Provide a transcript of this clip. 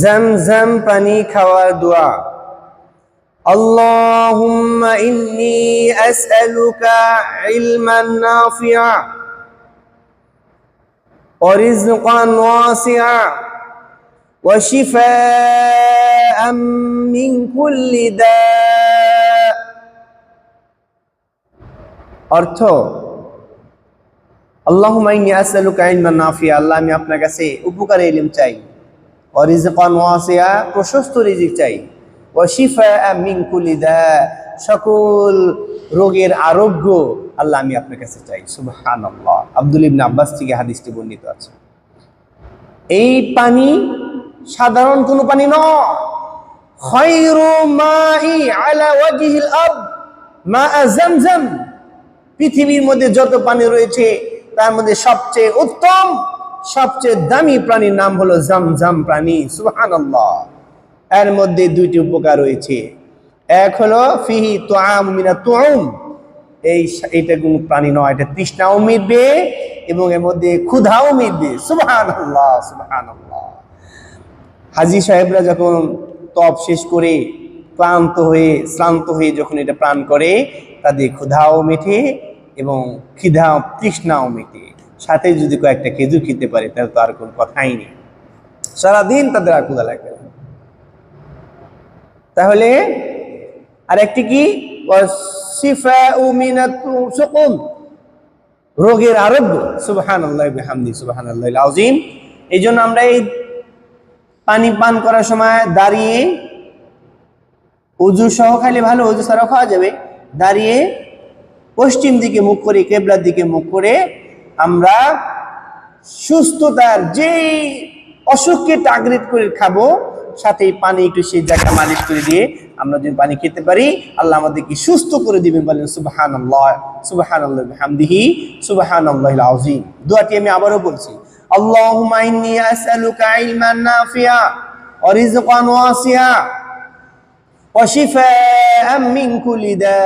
জমজম পানি খাওয়ার দোয়া اللهم إني أسألك علما نافعا ورزقا واسعا وشفاء من كل داء অর্থ আল্লাহুম্মা ইন্নী আসআলুকা ইলমান নাফিয়া আল্লাহ আমি আপনার কাছে উপকারী ইলম চাই ওয়া রিজকান ওয়াসিয়া, প্রশস্ত রিজিক চাই। ওয়া শিফাআ মিন কুল্লি দা সকল রোগের আরোগ্য আল্লাহ আমি আপনার কাছে চাই। সুবহানাল্লাহ। আব্দুল ইবনে আব্বাস থেকে হাদিসটি বর্ণিত আছে। এই পানি সাধারণ কোনো পানি নয়। পৃথিবীর মধ্যে যত পানি রয়েছে, তার মধ্যে সবচেয়ে উত্তম সবচেয়ে দামি প্রাণীর নাম হলো জামজাম প্রাণী, সুবহানাল্লাহ। এর মধ্যে দুইটি উপকার রয়েছে। এক হলো ফিহি তুআম মিনা তুউম। এই এটা কোনো প্রাণী নয়, এটা তৃষ্ণাও মিটবে এবং এর মধ্যে ক্ষুধাও মিটবে। সুবহানাল্লাহ সুবহানাল্লাহ। হাজি সাহেবরা যখন তপ শেষ করে ক্লান্ত হয়ে, শ্রান্ত হয়ে যখন এটা প্রাণ করে, তাদের ক্ষুধাও মেটে এবং খিদা তৃষ্ণাও মেটে। সাথে যদি কয়েকটা খেজুর খেতে পারে, তাহলে তো আর কোনো কথাই নেই। সারাদিন তাদের আর ক্ষুধা লাগবে। তাহলে কি? ওয়াসিফাউ মিনাতু সুকুম রোগের আরোগ্য। সুবহানাল্লাহি বিহামদি, সুবহানাল্লাহিল আযীম। এই জন্য আমরা এই পানি পান করার সময় দাঁড়িয়ে উজু সহ খাইলে ভালো, উজু ছাড়াও খাওয়া যাবে। দাঁড়িয়ে পশ্চিম দিকে মুখ করে, কেবলার দিকে মুখ করে আমরা সুস্থতার যেই অসুখকে টার্গেট করে খাব সাথে পানি একটু সেই জায়গা মালিশ করে দিয়ে আমরা যদি পানি খেতে পারি, আল্লাহ আমাদেরকে সুস্থ করে দিবেন বলেন সুবাহান আল্লাহ সুবাহান আল্লাহ হামদিহি সুবাহান আল্লাহ আজিম দোয়াটি আমি আবারও বলছি আল্লাহ দা।